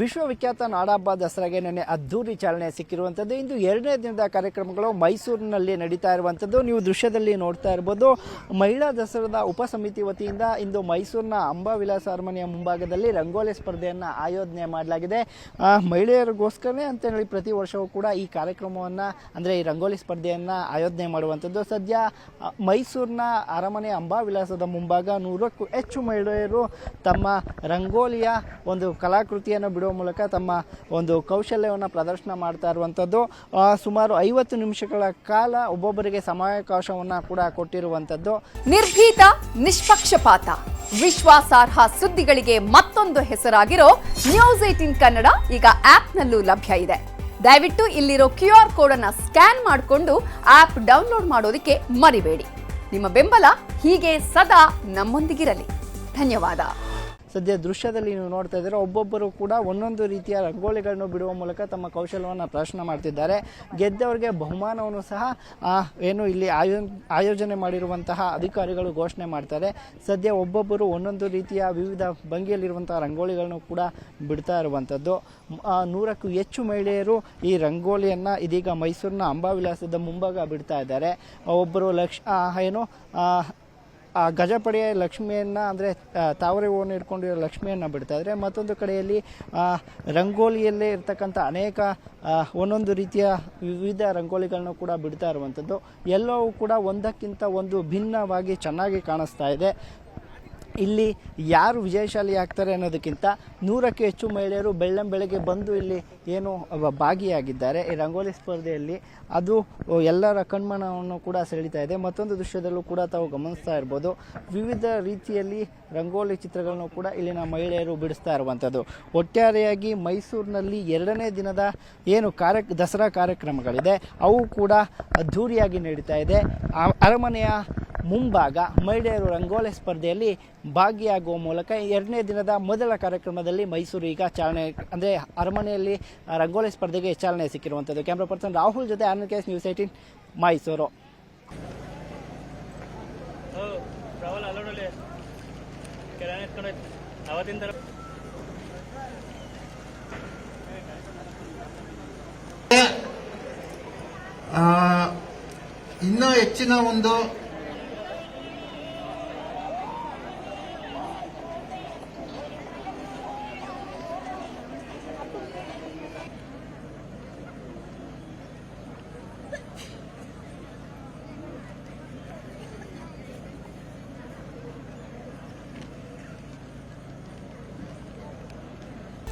ವಿಶ್ವವಿಖ್ಯಾತ ನಾಡಹಬ್ಬ ದಸರಾಗೆ ನಿನ್ನೆ ಅದ್ಧೂರಿ ಚಾಲನೆ ಸಿಕ್ಕಿರುವಂಥದ್ದು. ಇಂದು ಎರಡನೇ ದಿನದ ಕಾರ್ಯಕ್ರಮಗಳು ಮೈಸೂರಿನಲ್ಲಿ ನಡೀತಾ ಇರುವಂಥದ್ದು. ನೀವು ದೃಶ್ಯದಲ್ಲಿ ನೋಡ್ತಾ ಇರ್ಬೋದು, ಮಹಿಳಾ ದಸರಾದ ಉಪಸಮಿತಿ ವತಿಯಿಂದ ಇಂದು ಮೈಸೂರಿನ ಅಂಬಾವಿಲಾಸ ಅರಮನೆಯ ಮುಂಭಾಗದಲ್ಲಿ ರಂಗೋಲಿ ಸ್ಪರ್ಧೆಯನ್ನು ಆಯೋಜನೆ ಮಾಡಲಾಗಿದೆ. ಮಹಿಳೆಯರಿಗೋಸ್ಕರನೇ ಅಂತ ಹೇಳಿ ಪ್ರತಿ ವರ್ಷವೂ ಕೂಡ ಈ ಕಾರ್ಯಕ್ರಮವನ್ನು, ಅಂದರೆ ಈ ರಂಗೋಲಿ ಸ್ಪರ್ಧೆಯನ್ನು ಆಯೋಜನೆ ಮಾಡುವಂಥದ್ದು. ಸದ್ಯ ಮೈಸೂರಿನ ಅರಮನೆ ಅಂಬಾವಿಲಾಸದ ಮುಂಭಾಗ ನೂರಕ್ಕೂ ಹೆಚ್ಚು ಮಹಿಳೆಯರು ತಮ್ಮ ರಂಗೋಲಿಯ ಒಂದು ಕಲಾಕೃತಿಯನ್ನು ಬಿಡುವ ಮೂಲಕ ತಮ್ಮ ಒಂದು ಕೌಶಲ್ಯವನ್ನು ಪ್ರದರ್ಶನ ಮಾಡ್ತಾ ಇರುವಂಥದ್ದು. ಸುಮಾರು ಐವತ್ತು ನಿಮಿಷಗಳ ಕಾಲ ಒಬ್ಬೊಬ್ಬರಿಗೆ ಸಮಯಾವಕಾಶವನ್ನು ಕೂಡ ಕೊಟ್ಟಿರುವಂಥದ್ದು. ನಿರ್ಭೀತ, ನಿಷ್ಪಕ್ಷಪಾತ. ವಿಶ್ವಾಸಾರ್ಹ ಸುದ್ದಿಗಳಿಗೆ ಮತ್ತೊಂದು ಹೆಸರಾಗಿರೋ ನ್ಯೂಸ್ ಏಟಿನ್ ಕನ್ನಡ ಈಗ ಆಪ್ನಲ್ಲೂ ಲಭ್ಯ ಇದೆ. ದಯವಿಟ್ಟು ಇಲ್ಲಿರೋ ಕ್ಯೂ ಆರ್ ಕೋಡ್ ಅನ್ನ ಸ್ಕ್ಯಾನ್ ಮಾಡಿಕೊಂಡು ಆಪ್ ಡೌನ್ಲೋಡ್ ಮಾಡೋದಕ್ಕೆ ಮರಿಬೇಡಿ. ನಿಮ್ಮ ಬೆಂಬಲ ಹೀಗೆ ಸದಾ ನಮ್ಮೊಂದಿಗಿರಲಿ. ಧನ್ಯವಾದ. ಸದ್ಯ ದೃಶ್ಯದಲ್ಲಿ ನೀವು ನೋಡ್ತಾ ಇದ್ದೀರಾ, ಒಬ್ಬೊಬ್ಬರು ಕೂಡ ಒಂದೊಂದು ರೀತಿಯ ರಂಗೋಲಿಗಳನ್ನು ಬಿಡುವ ಮೂಲಕ ತಮ್ಮ ಕೌಶಲ್ಯವನ್ನು ಪ್ರದರ್ಶನ ಮಾಡ್ತಿದ್ದಾರೆ. ಗೆದ್ದವರಿಗೆ ಬಹುಮಾನವನ್ನು ಸಹ ಏನು ಇಲ್ಲಿ ಆಯೋ ಆಯೋಜನೆ ಮಾಡಿರುವಂತಹ ಅಧಿಕಾರಿಗಳು ಘೋಷಣೆ ಮಾಡ್ತಾರೆ. ಸದ್ಯ ಒಬ್ಬೊಬ್ಬರು ಒಂದೊಂದು ರೀತಿಯ ವಿವಿಧ ಭಂಗಿಯಲ್ಲಿರುವಂತಹ ರಂಗೋಲಿಗಳನ್ನು ಕೂಡ ಬಿಡ್ತಾ ಇರುವಂಥದ್ದು. ನೂರಕ್ಕೂ ಹೆಚ್ಚು ಮಹಿಳೆಯರು ಈ ರಂಗೋಲಿಯನ್ನು ಇದೀಗ ಮೈಸೂರಿನ ಅಂಬಾವಿಲಾಸದ ಮುಂಭಾಗ ಬಿಡ್ತಾ ಇದ್ದಾರೆ. ಒಬ್ಬರು ಲಕ್ಷ ಏನು ಆ, ಗಜಪಡೆಯ ಲಕ್ಷ್ಮಿಯನ್ನು ಅಂದರೆ ತಾವರೆ ಹೂವನ್ನು ಇಟ್ಕೊಂಡಿರೋ ಲಕ್ಷ್ಮಿಯನ್ನು ಬಿಡ್ತಾ ಇದ್ದರೆ ಮತ್ತೊಂದು ಕಡೆಯಲ್ಲಿ ರಂಗೋಲಿಯಲ್ಲೇ ಇರ್ತಕ್ಕಂಥ ಅನೇಕ ಒಂದೊಂದು ರೀತಿಯ ವಿವಿಧ ರಂಗೋಲಿಗಳನ್ನು ಕೂಡ ಬಿಡ್ತಾ ಇರುವಂಥದ್ದು. ಎಲ್ಲವೂ ಕೂಡ ಒಂದಕ್ಕಿಂತ ಒಂದು ಭಿನ್ನವಾಗಿ ಚೆನ್ನಾಗಿ ಕಾಣಿಸ್ತಾ ಇದೆ. ಇಲ್ಲಿ ಯಾರು ವಿಜಯಶಾಲಿ ಆಗ್ತಾರೆ ಅನ್ನೋದಕ್ಕಿಂತ ನೂರಕ್ಕೆ ಹೆಚ್ಚು ಮಹಿಳೆಯರು ಬೆಳ್ಳಂ ಬೆಳಗ್ಗೆ ಬಂದು ಇಲ್ಲಿ ಏನು ಭಾಗಿಯಾಗಿದ್ದಾರೆ. ಈ ರಂಗೋಲಿ ಸ್ಪರ್ಧೆಯಲ್ಲಿ ಅದು ಎಲ್ಲರ ಕಣ್ಮನವನ್ನು ಕೂಡ ಸೆಳೀತಾ ಇದೆ. ಮತ್ತೊಂದು ದೃಶ್ಯದಲ್ಲೂ ಕೂಡ ತಾವು ಗಮನಿಸ್ತಾ ಇರ್ಬೋದು. ವಿವಿಧ ರೀತಿಯಲ್ಲಿ ರಂಗೋಲಿ ಚಿತ್ರಗಳನ್ನು ಕೂಡ ಇಲ್ಲಿನ ಮಹಿಳೆಯರು ಬಿಡಿಸ್ತಾ ಇರುವಂಥದ್ದು. ಒಟ್ಟಾರೆಯಾಗಿ ಮೈಸೂರಿನಲ್ಲಿ ಎರಡನೇ ದಿನದ ಏನು ಕಾರ್ಯ ದಸರಾ ಕಾರ್ಯಕ್ರಮಗಳಿದೆ. ಅವು ಕೂಡ ಅದ್ಧೂರಿಯಾಗಿ ನಡೀತಾ ಇದೆ. ಅರಮನೆಯ ಮುಂಭಾಗ ಮಹಿಳೆಯರು ರಂಗೋಲಿ ಸ್ಪರ್ಧೆಯಲ್ಲಿ ಭಾಗಿಯಾಗುವ ಮೂಲಕ ಎರಡನೇ ದಿನದ ಮೊದಲ ಕಾರ್ಯಕ್ರಮದಲ್ಲಿ ಮೈಸೂರು ಈಗ ಚಾಲನೆ, ಅಂದರೆ ಅರಮನೆಯಲ್ಲಿ ರಂಗೋಲಿ ಸ್ಪರ್ಧೆಗೆ ಚಾಲನೆ ಸಿಕ್ಕಿರುವಂಥದ್ದು ಕ್ಯಾಮ್ರಾ ಪರ್ಸನ್ ರಾಹುಲ್ ಜೊತೆ ಆನಂದ್ ಕೇಸ್ ನ್ಯೂಸ್ ಏಟೀನ್ ಮೈಸೂರು. ಇನ್ನೂ ಹೆಚ್ಚಿನ ಒಂದು